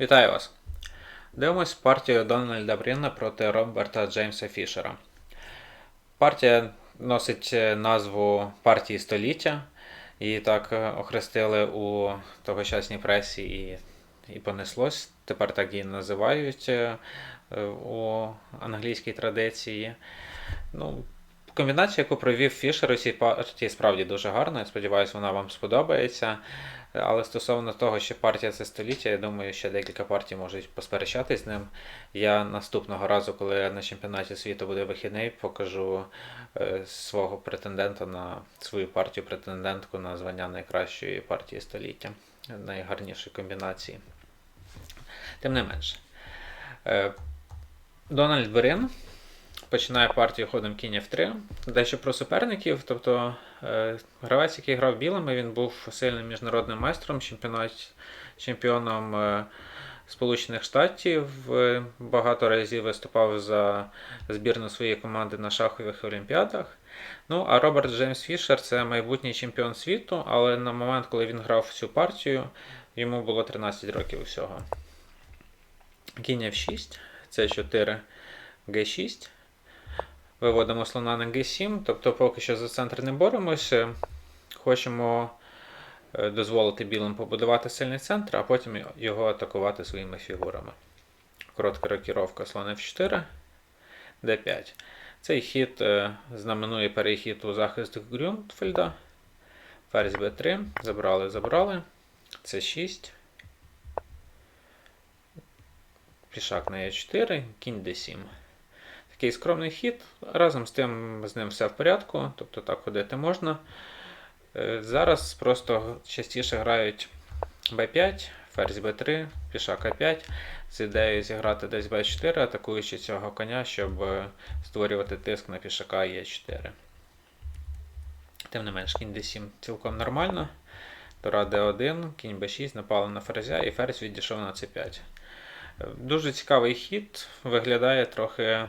Вітаю вас! Дивимось партію Дональда Бріна проти Роберта Джеймса Фішера. Партія носить е, назву партії століття. Її так е, охрестили у тогочасній пресі і, і понеслось. Тепер так її називають е, у англійській традиції. Ну, комбінація, яку провів Фішер у цій партії, справді дуже гарна. Я сподіваюся, вона вам сподобається. Але стосовно того, що партія це століття, я думаю, що декілька партій можуть посперечатись з ним. Я наступного разу, коли на чемпіонаті світу буде вихідний, покажу е, свого претендента на свою партію, претендентку на звання найкращої партії століття, найгарнішої комбінації. Тим не менше. Е, Дональд Берин починає партію ходом кінь F3. Дещо про суперників. Тобто гравець, який грав білими, він був сильним міжнародним майстром, чемпіоном е, Сполучених Штатів. Е, Багато разів виступав за збірну своєї команди на шахових олімпіадах. Ну, а Роберт Джеймс Фішер це майбутній чемпіон світу, але на момент, коли він грав цю партію, йому було 13 років усього. Кінь F6, це 4 G6. Виводимо слона на G7, тобто поки що за центр не боремося. Хочемо е, дозволити білим побудувати сильний центр, а потім його атакувати своїми фігурами. Коротка рокіровка слон F4, D5. Цей хід е, знаменує перехід у захист Грюнфельда. Ферзь B3. Забрали, забрали. С6. Пішак на Е4, кінь D7. Такий скромний хід. Разом з тим з ним все в порядку, тобто так ходити можна. Е, зараз просто частіше грають b5, ферзь b3, пішак а5 з ідеєю зіграти десь b4, атакуючи цього коня, щоб е, створювати тиск на пішака Е4. Тим не менш, кінь d7 цілком нормально. Тора d1, кінь b6, напали на ферзя і ферзь відійшов на c5. Е, дуже цікавий хід, виглядає трохи.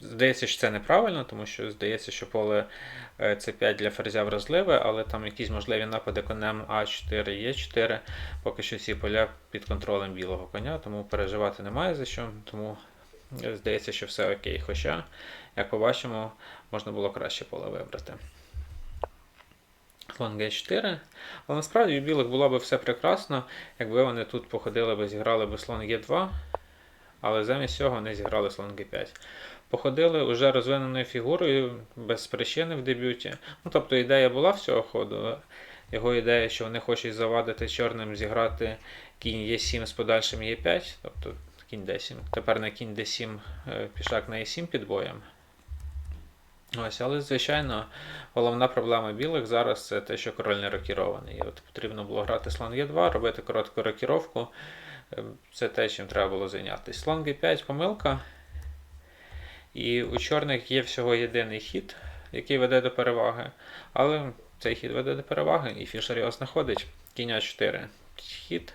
Здається, що це неправильно, тому що здається, що поле С5 для ферзя вразливе, але там якісь можливі напади конем А4, Е4. Поки що ці поля під контролем білого коня, тому переживати немає за що. Тому здається, що все окей. Хоча, як побачимо, можна було краще поле вибрати. Слон Г4. Але насправді у білих було б все прекрасно, якби вони тут походили би, зіграли б слон Г2. Але замість цього вони зіграли слон Г5. Походили уже розвиненою фігурою без причини в дебюті. Ну, Тобто ідея була в ходу. Його ідея, що вони хочуть завадити чорним зіграти кінь Е7 з подальшим Е5, тобто кінь d7. Тепер на кінь d7 пішак на Е7 під боєм. Ось, Але, звичайно, головна проблема білих зараз це те, що король не рокірований. От Потрібно було грати слон Е2, робити коротку рокіровку. Це те, чим треба було зайнятися. Слон G5 помилка. І у чорних є всього єдиний хід, який веде до переваги. Але цей хід веде до переваги, і Фішер його знаходить. Кінь 4. Хід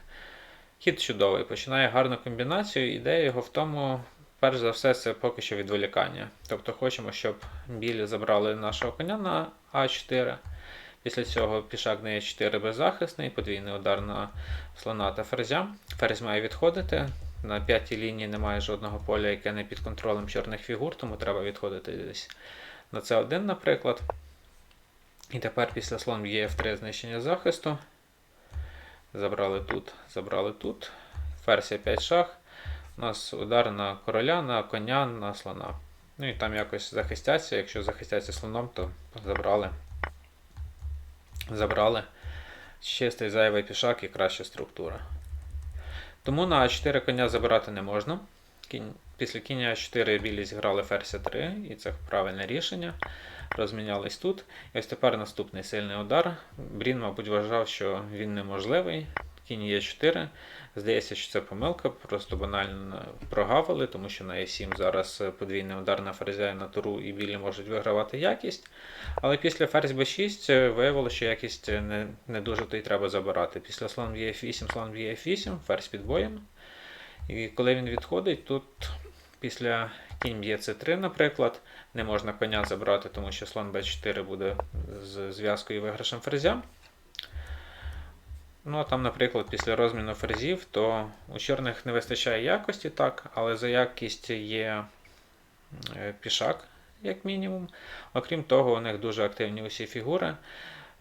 хід чудовий. Починає гарну комбінацію. Ідея його в тому, перш за все, це поки що відволікання. Тобто хочемо, щоб білі забрали нашого коня на А4. Після цього пішак на Е4 беззахисний, подвійний удар на слона та ферзя. Ферзь має відходити. На п'ятій лінії немає жодного поля, яке не під контролем чорних фігур, тому треба відходити десь на С1, наприклад. І тепер після слон є F3 знищення захисту. Забрали тут, забрали тут. Ферзь 5 шах. У нас удар на короля, на коня, на слона. Ну і там якось захистяться. Якщо захистяться слоном, то забрали забрали чистий зайвий пішак і краща структура. Тому на А4 коня забирати не можна. Після кіння А4 білі зіграли ферзь 3, і це правильне рішення. Розмінялись тут. І ось тепер наступний сильний удар. Брін, мабуть, вважав, що він неможливий кінь Е4. Здається, що це помилка, просто банально прогавили, тому що на Е7 зараз подвійний удар на ферзя і на туру і білі можуть вигравати якість. Але після ферзь b6 виявилося, що якість не не дуже то й треба забирати. Після слон в Е8, слон в Е8, ферзь під боєм. І коли він відходить, тут після кінь б'є С3, наприклад, не можна коня забрати, тому що слон Б4 буде з зв'язкою і виграшем ферзя. Ну, там, наприклад, після розміну ферзів, то у чорних не вистачає якості, так, але за якість є е, пішак, як мінімум. Окрім того, у них дуже активні усі фігури.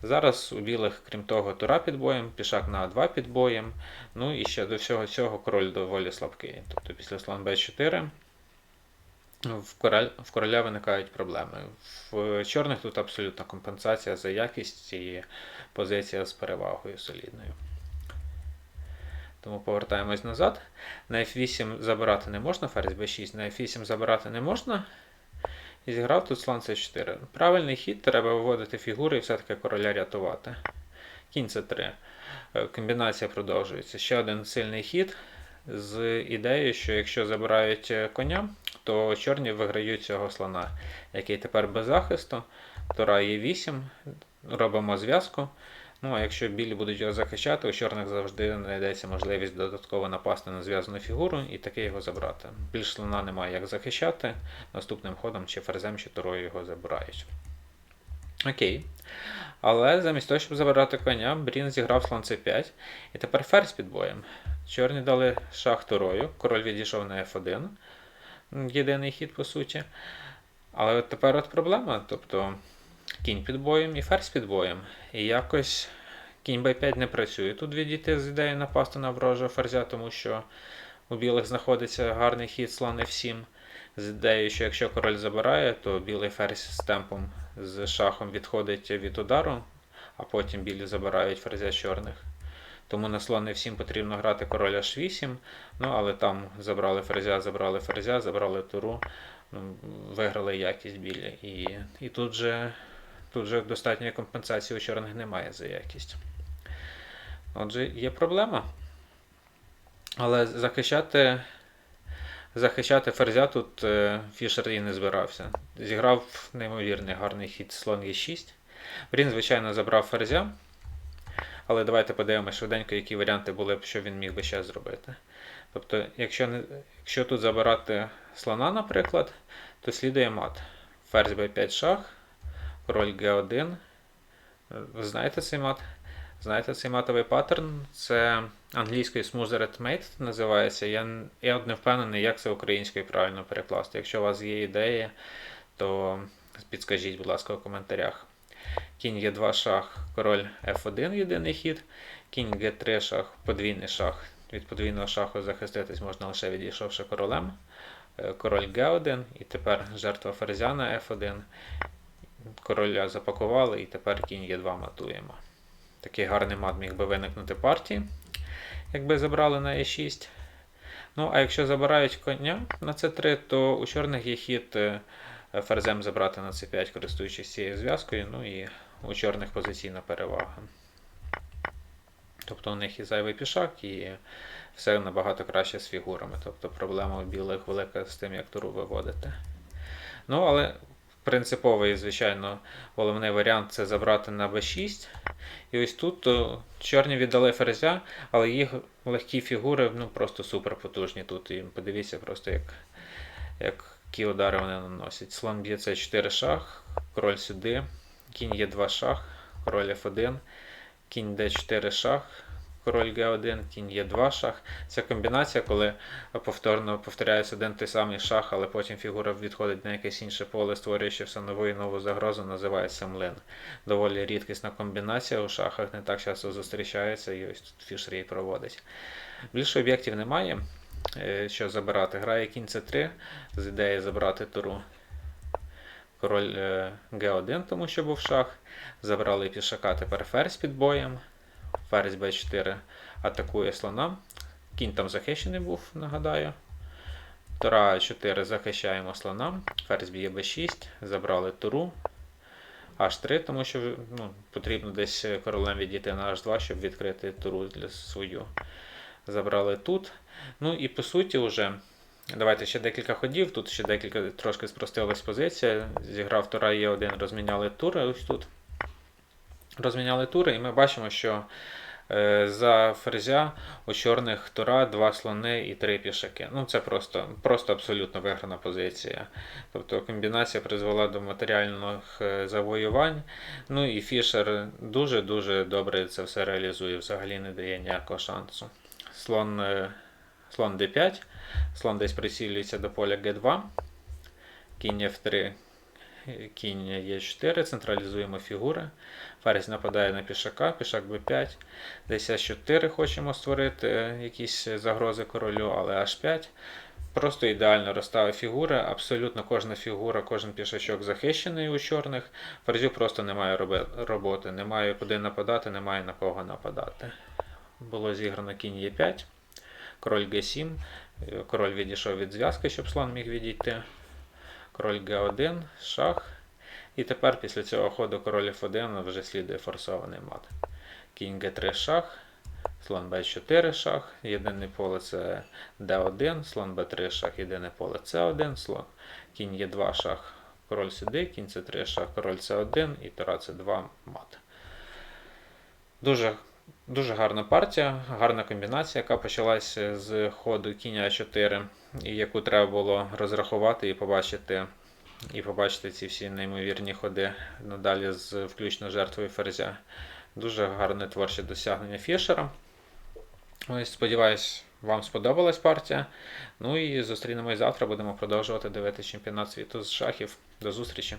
Зараз у білих, крім того, тура під боєм, пішак на А2 під боєм. Ну і ще до всього цього король доволі слабкий. Тобто після слон Б4 в короля, в короля виникають проблеми. В чорних тут абсолютна компенсація за якість і позиція з перевагою солідною. Тому повертаємось назад. На F8 забирати не можна, ферзь B6, на F8 забирати не можна. І зіграв тут слон c4. Правильний хід, треба виводити фігури і все-таки короля рятувати. Кінь c3. Е, Комбінація продовжується. Ще один сильний хід з ідеєю, що якщо забирають е, коня, то чорні виграють цього слона, який тепер без захисту. Тура є 8, робимо зв'язку. Ну, а якщо білі будуть його захищати, у чорних завжди знайдеться можливість додатково напасти на зв'язану фігуру і таки його забрати. Більш слона немає як захищати, наступним ходом чи ферзем, чи турою його забирають. Окей. Але замість того, щоб забирати коня, Брін зіграв слон c5. І тепер ферзь під боєм. Чорні дали шах турою, король відійшов на f1. Єдиний хід, по суті. Але от тепер от проблема. Тобто кінь під боєм і ферзь під боєм. І якось кінь b5 не працює. Тут відійти з ідеєю напасти на ворожого ферзя, тому що у білих знаходиться гарний хід слон f7. З ідеєю, що якщо король забирає, то білий ферзь з темпом з шахом відходить від удару, а потім білі забирають ферзя чорних. Тому на слон f7 потрібно грати король h8, ну але там забрали ферзя, забрали ферзя, забрали туру, ну, виграли якість білі. І, і тут же Тут же достатньої компенсації у чорних немає за якість. Отже, є проблема. Але захищати захищати ферзя тут е, Фішер і не збирався. Зіграв неймовірний гарний хід слон Е6. Брін, звичайно, забрав ферзя. Але давайте подивимося швиденько, які варіанти були б, що він міг би ще зробити. Тобто, якщо не, якщо тут забирати слона, наприклад, то слідує мат. Ферзь b5 шах король G1. Ви знаєте цей мат? Знаєте цей матовий паттерн? Це англійською Smoothed Mate називається. Я я от не впевнений, як це українською правильно перекласти. Якщо у вас є ідеї, то підскажіть, будь ласка, у коментарях. Кінь Е2 шах, король F1 єдиний хід, кінь G3 шах, подвійний шах. Від подвійного шаху захиститись можна лише відійшовши королем. Е, король G1 і тепер жертва ферзя на F1 короля запакували і тепер кінь Е2 матуємо. Такий гарний мат міг би виникнути партії, якби забрали на Е6. Ну, а якщо забирають коня на С3, то у чорних є хід е, ферзем забрати на С5, користуючись цією зв'язкою, ну і у чорних позиційна перевага. Тобто у них і зайвий пішак, і все набагато краще з фігурами. Тобто проблема у білих велика з тим, як туру виводити. Ну, але принциповий, звичайно, головний варіант це забрати на b6. І ось тут то, чорні віддали ферзя, але їх легкі фігури ну, просто супер потужні тут. І подивіться, просто як, як які удари вони наносять. Слон б'є це 4 шах, король сюди, кінь є 2 шах, король F1, кінь d4 шах король Г1, кінь Е2 шах. Ця комбінація, коли повторно повторяється один той самий шах, але потім фігура відходить на якесь інше поле, створюючи все нову і нову загрозу, називається млин. Доволі рідкісна комбінація у шахах, не так часто зустрічається, і ось тут Фішер її проводить. Більше об'єктів немає. Е, що забирати? Грає кінь С3 з ідеєю забрати туру. Король е, Г1, тому що був шах. Забрали пішака тепер ферзь під боєм. Ферзь b4 атакує слона. Кінь там захищений був, нагадаю. Тура 4 захищаємо слона. Ферзь б'є b6, забрали туру. H3, тому що ну, потрібно десь королем відійти на H2, щоб відкрити туру для свою. Забрали тут. Ну і по суті, вже. Давайте ще декілька ходів. Тут ще декілька трошки спростилась позиція. Зіграв Тура Е1, розміняли тури ось тут розміняли тури, і ми бачимо, що Е, За ферзя у чорних тура, два слони і три пішаки. Ну, це просто, просто абсолютно виграна позиція. Тобто комбінація призвела до матеріальних е, завоювань. Ну і Фішер дуже-дуже добре це все реалізує, взагалі не дає ніякого шансу. Слон, е, слон d5, слон десь прицілюється до поля g2, кінь f3, кінь e4, централізуємо фігури. Ферзь нападає на пішака, пішак b5. Десь С4 хочемо створити е, якісь загрози королю, але H5. Просто ідеально розставив фігури. Абсолютно кожна фігура, кожен пішачок захищений у чорних. Ферзю просто немає роботи, немає куди нападати, немає на кого нападати. Було зіграно кінь Е5, король Г7, е, король відійшов від зв'язки, щоб слон міг відійти. Король Г1, шах. І тепер після цього ходу король F1 вже слідує форсований мат. Кінь Г3 шах, слон Б4 шах, єдине поле це Д1, слон Б3 шах, єдине поле С1, слон, кінь Е2 шах, король сюди, кінь С3 шах, король С1 і тура С2 мат. Дуже, дуже гарна партія, гарна комбінація, яка почалася з ходу кінь А4, і яку треба було розрахувати і побачити і побачити ці всі неймовірні ходи надалі з включно жертвою ферзя. Дуже гарне творче досягнення Фішера. Ось, сподіваюсь, вам сподобалась партія. Ну і зустрінемось завтра. Будемо продовжувати дивитися чемпіонат світу з шахів. До зустрічі!